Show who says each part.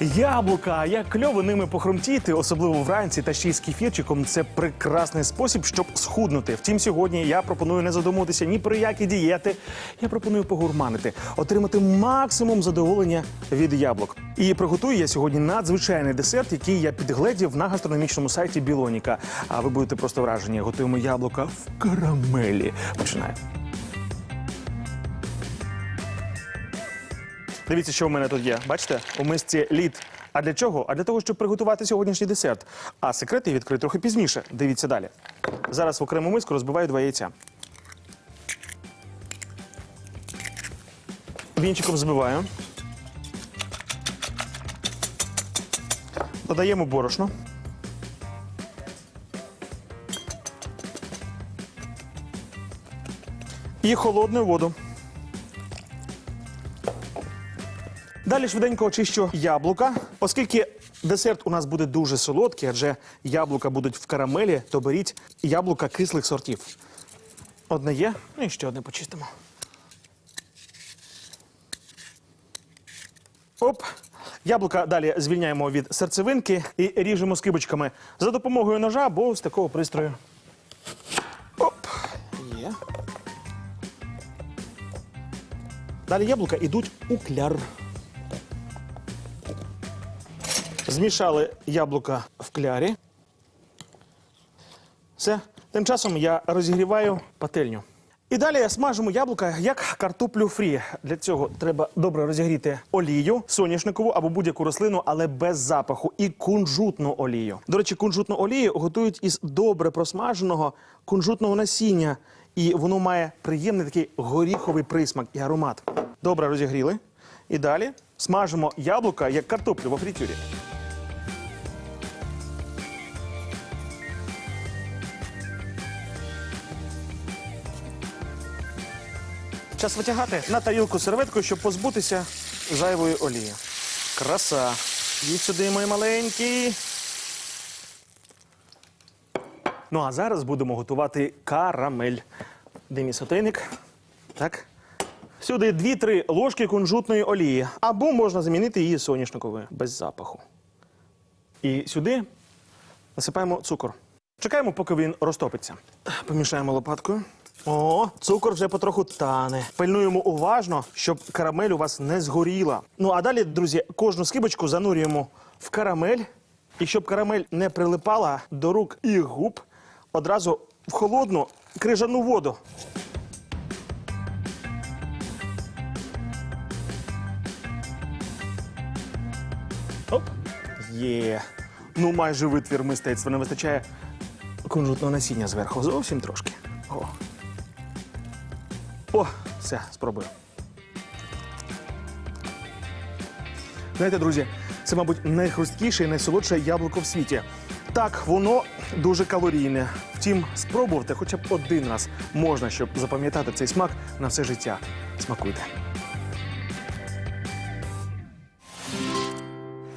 Speaker 1: Яблука, як кльово ними похрумтіти, особливо вранці та ще й з кефірчиком, це прекрасний спосіб, щоб схуднути. Втім, сьогодні я пропоную не задумуватися ні про які дієти. Я пропоную погурманити, отримати максимум задоволення від яблук. І приготую я сьогодні надзвичайний десерт, який я підгледів на гастрономічному сайті Білоніка. А ви будете просто вражені. Готуємо яблука в карамелі. Починаємо. Дивіться, що в мене тут є. Бачите, у мисці лід. А для чого? А для того, щоб приготувати сьогоднішній десерт. А секрети я відкрию трохи пізніше. Дивіться далі. Зараз в окрему миску розбиваю два яйця. Вінчиком збиваю. Додаємо борошно. І холодну воду. Далі швиденько очищу яблука, оскільки десерт у нас буде дуже солодкий, адже яблука будуть в карамелі, то беріть яблука кислих сортів. Одне є, ну і ще одне почистимо. Оп. Яблука далі звільняємо від серцевинки і ріжемо скибочками за допомогою ножа або з такого пристрою. Оп. Є. Далі яблука йдуть у кляр. Змішали яблука в клярі. Все. Тим часом я розігріваю пательню. І далі смажимо яблука як картоплю фрі. Для цього треба добре розігріти олію соняшникову або будь-яку рослину, але без запаху, і кунжутну олію. До речі, кунжутну олію готують із добре просмаженого кунжутного насіння, і воно має приємний такий горіховий присмак і аромат. Добре розігріли. І далі смажимо яблука як картоплю во фритюрі. Час витягати на тарілку серветкою, щоб позбутися зайвої олії. Краса. Їдь сюди, мої маленькі. Ну а зараз будемо готувати карамель. Де мій сотейник? Так. Сюди 2-3 ложки кунжутної олії. Або можна замінити її соняшниковою без запаху. І сюди насипаємо цукор. Чекаємо, поки він розтопиться. Помішаємо лопаткою. О, цукор вже потроху тане. Пильнуємо уважно, щоб карамель у вас не згоріла. Ну а далі, друзі, кожну скибочку занурюємо в карамель. І щоб карамель не прилипала до рук і губ, одразу в холодну крижану воду. Оп. Є. Ну, майже витвір мистецтва. Не вистачає кунжутного насіння зверху. Зовсім трошки. О. О, все, спробую. Знаєте, друзі, це, мабуть, найхрусткіше і найсолодше яблуко в світі. Так, воно дуже калорійне. Втім, спробувати хоча б один раз можна, щоб запам'ятати цей смак на все життя. Смакуйте.